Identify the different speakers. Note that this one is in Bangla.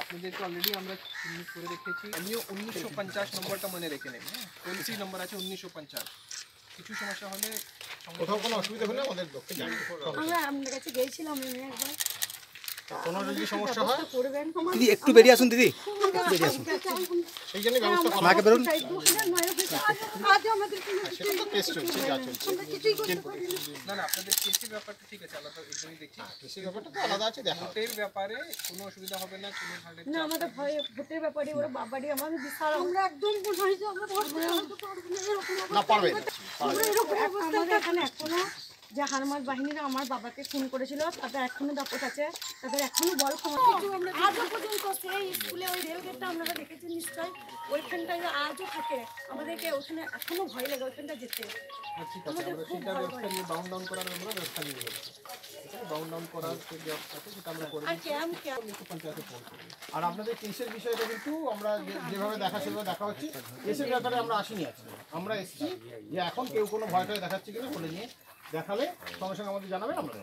Speaker 1: আপনাদের অলরেডি আমরা চিহ্নিত করে রেখেছি আমিও উনিশশো পঞ্চাশ নম্বরটা মনে রেখে নেন হ্যাঁ পলিসি নম্বর আছে উনিশশো পঞ্চাশ কিছু সমস্যা হলে
Speaker 2: কোথাও কোনো অসুবিধা হলে আমাদের
Speaker 3: আমরা আপনার কাছে গিয়েছিলাম একবার।
Speaker 2: কোনো যদি সমস্যা হয়?
Speaker 4: দিদি একটু বেরিয়ে আসুন দিদি।
Speaker 2: সেই জন্য ব্যবস্থা করা
Speaker 4: মাকে বেরোন।
Speaker 3: আজ আমাদের কোনো
Speaker 2: সেটা তো কেস চলছে যা চলছে
Speaker 3: আমরা কিছুই করতে পারি না।
Speaker 1: না না আপনাদের কেসের ব্যাপারটা ঠিক আছে আলাদা জন্যই দেখছি।
Speaker 2: সেই ব্যাপারটা তো আলাদা আছে দেখা।
Speaker 1: ভোটের ব্যাপারে কোনো অসুবিধা হবে না কোনো ধরনের
Speaker 3: না আমাদের ভয়ে ভোটের ব্যাপারে ওরা বাবারই আমাদের বিশাল আমরা একদম মনে যে আমরা ভোট না এরকম
Speaker 2: না
Speaker 3: আমরা এরকম আমাদের এখানে এখনও যে হারমাজ বাহিনীরা আমার বাবাকে খুন করেছিল তাদের এখনও দাপট আছে তাদের এখনও বল ক্ষমতা আজও পর্যন্ত সেই স্কুলে ওই রেলগেটটা আপনারা দেখেছেন নিশ্চয় ওইখানটায় আজও থাকে আমাদেরকে ওখানে এখনও ভয় লাগে ওইখানটা যেতে।
Speaker 1: আমাদের খুব আমরা করার আমরা যে সেটা করে
Speaker 3: আর
Speaker 2: আপনাদের কেসের বিষয়টা কিন্তু আমরা যেভাবে দেখা সেভাবে দেখা হচ্ছে কেসের ব্যাপারে আমরা আসিনি আজকে। আমরা এসেছি যে এখন কেউ কোনো ভয় টয় দেখাচ্ছে কিনা বলে নিয়ে দেখালে সঙ্গে সঙ্গে আমাদের জানাবেন আমরা